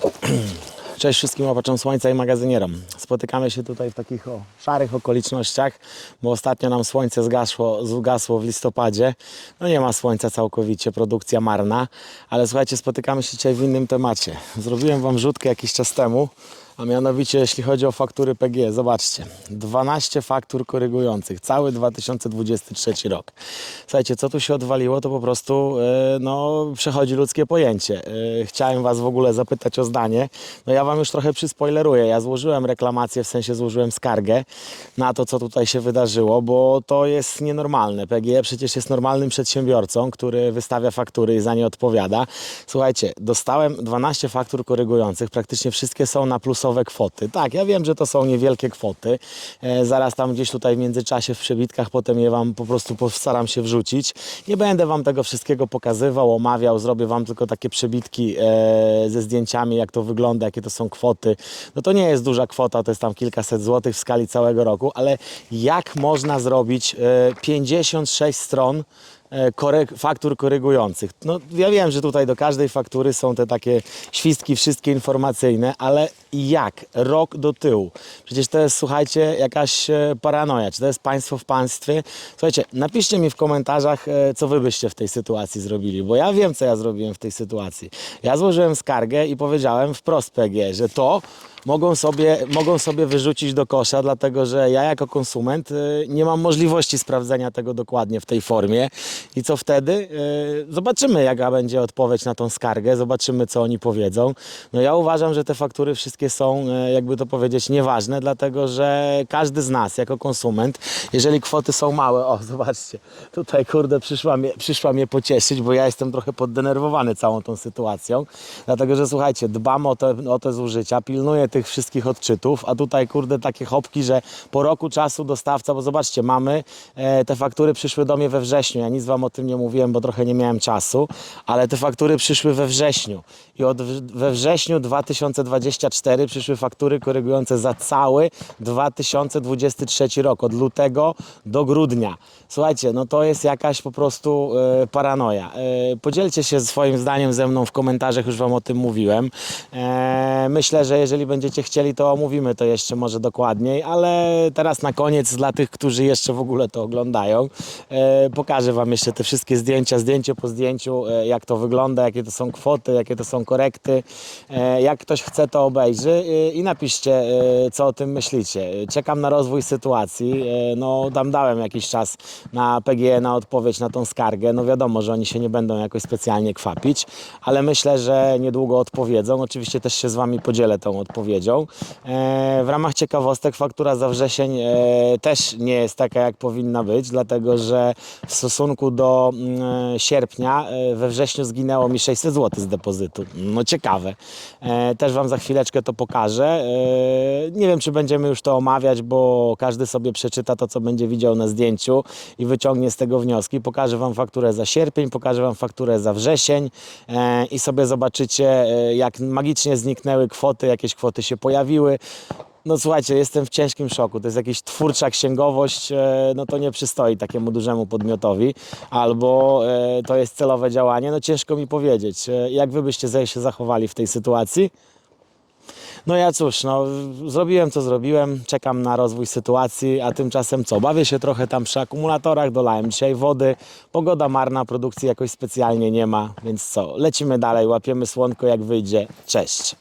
Cześć wszystkim łapaczom słońca i magazynierom. Spotykamy się tutaj w takich o, szarych okolicznościach, bo ostatnio nam słońce zgasło, zgasło w listopadzie. No nie ma słońca całkowicie, produkcja marna, ale słuchajcie, spotykamy się dzisiaj w innym temacie. Zrobiłem Wam rzutkę jakiś czas temu, a mianowicie jeśli chodzi o faktury PG, zobaczcie, 12 faktur korygujących, cały 2023 rok. Słuchajcie, co tu się odwaliło, to po prostu e, no, przechodzi ludzkie pojęcie. E, Chciałem Was w ogóle zapytać o zdanie. No ja Wam już trochę przyspoileruję. Ja złożyłem reklamację, w sensie złożyłem skargę na to, co tutaj się wydarzyło, bo to jest nienormalne. PGE przecież jest normalnym przedsiębiorcą, który wystawia faktury i za nie odpowiada. Słuchajcie, dostałem 12 faktur korygujących, praktycznie wszystkie są na plusowe kwoty. Tak, ja wiem, że to są niewielkie kwoty. E, zaraz tam gdzieś tutaj w międzyczasie w przebitkach potem je Wam po prostu postaram się wrzucić. Nie będę Wam tego wszystkiego pokazywał, omawiał, zrobię Wam tylko takie przebitki e, ze zdjęciami, jak to wygląda, jakie to są kwoty. No to nie jest duża kwota, to jest tam kilkaset złotych w skali całego roku, ale jak można zrobić e, 56 stron e, korek, faktur korygujących. No, ja wiem, że tutaj do każdej faktury są te takie świstki, wszystkie informacyjne, ale jak? Rok do tyłu. Przecież to jest, słuchajcie, jakaś e, paranoja. Czy to jest państwo w państwie? Słuchajcie, napiszcie mi w komentarzach, e, co wy byście w tej sytuacji zrobili, bo ja wiem, co ja zrobiłem w tej sytuacji. Ja złożyłem skargę i powiedziałem wprost PG, że to mogą sobie, mogą sobie wyrzucić do kosza, dlatego że ja jako konsument y, nie mam możliwości sprawdzenia tego dokładnie w tej formie. I co wtedy? Zobaczymy, jaka będzie odpowiedź na tą skargę, zobaczymy, co oni powiedzą. No ja uważam, że te faktury wszystkie są, y, jakby to powiedzieć, nieważne, dlatego że każdy z nas, jako konsument, jeżeli kwoty są małe, o zobaczcie, tutaj kurde przyszła mnie, przyszła mnie pocieszyć, bo ja jestem trochę poddenerwowany całą tą sytuacją, dlatego że słuchajcie, dbam o te, o te zużycia, pilnuję tych wszystkich odczytów, a tutaj kurde takie hopki, że po roku czasu dostawca, bo zobaczcie, mamy, e, te faktury przyszły do mnie we wrześniu, ja nic Wam o tym nie mówiłem, bo trochę nie miałem czasu, ale te faktury przyszły we wrześniu. I od, we wrześniu 2024 przyszły faktury korygujące za cały 2023 rok, od lutego do grudnia. Słuchajcie, no to jest jakaś po prostu e, paranoja. E, podzielcie się swoim zdaniem ze mną w komentarzach, już Wam o tym mówiłem. E, myślę, że jeżeli będziecie chcieli, to omówimy to jeszcze może dokładniej, ale teraz na koniec dla tych, którzy jeszcze w ogóle to oglądają, e, pokażę Wam jeszcze te wszystkie zdjęcia, zdjęcie po zdjęciu, e, jak to wygląda, jakie to są kwoty, jakie to są korekty. E, jak ktoś chce, to e, i napiszcie, e, co o tym myślicie. Czekam na rozwój sytuacji. E, no, tam dałem jakiś czas na PGE na odpowiedź na tą skargę. No wiadomo, że oni się nie będą jakoś specjalnie kwapić, ale myślę, że niedługo odpowiedzą. Oczywiście też się z Wami podzielę tą odpowiedzią. E, w ramach ciekawostek faktura za wrzesień e, też nie jest taka, jak powinna być, dlatego że w stosunku do mm, sierpnia e, we wrześniu zginęło mi 600 zł z depozytu. No ciekawe. Też Wam za chwileczkę to pokażę. E, nie wiem, czy będziemy już to omawiać, bo każdy sobie przeczyta to, co będzie widział na zdjęciu i wyciągnie z tego wnioski. Pokażę Wam fakturę za sierpień, pokażę Wam fakturę za wrzesień e, i sobie zobaczycie, e, jak magicznie zniknęły kwoty, jakieś kwoty się pojawiły. No słuchajcie, jestem w ciężkim szoku. To jest jakaś twórcza księgowość, no to nie przystoi takiemu dużemu podmiotowi, albo to jest celowe działanie. No ciężko mi powiedzieć. Jak wy byście się zachowali w tej sytuacji? No ja cóż, no zrobiłem co zrobiłem, czekam na rozwój sytuacji, a tymczasem co? Bawię się trochę tam przy akumulatorach, dolałem dzisiaj wody, pogoda marna, produkcji jakoś specjalnie nie ma, więc co? Lecimy dalej, łapiemy słonko jak wyjdzie. Cześć!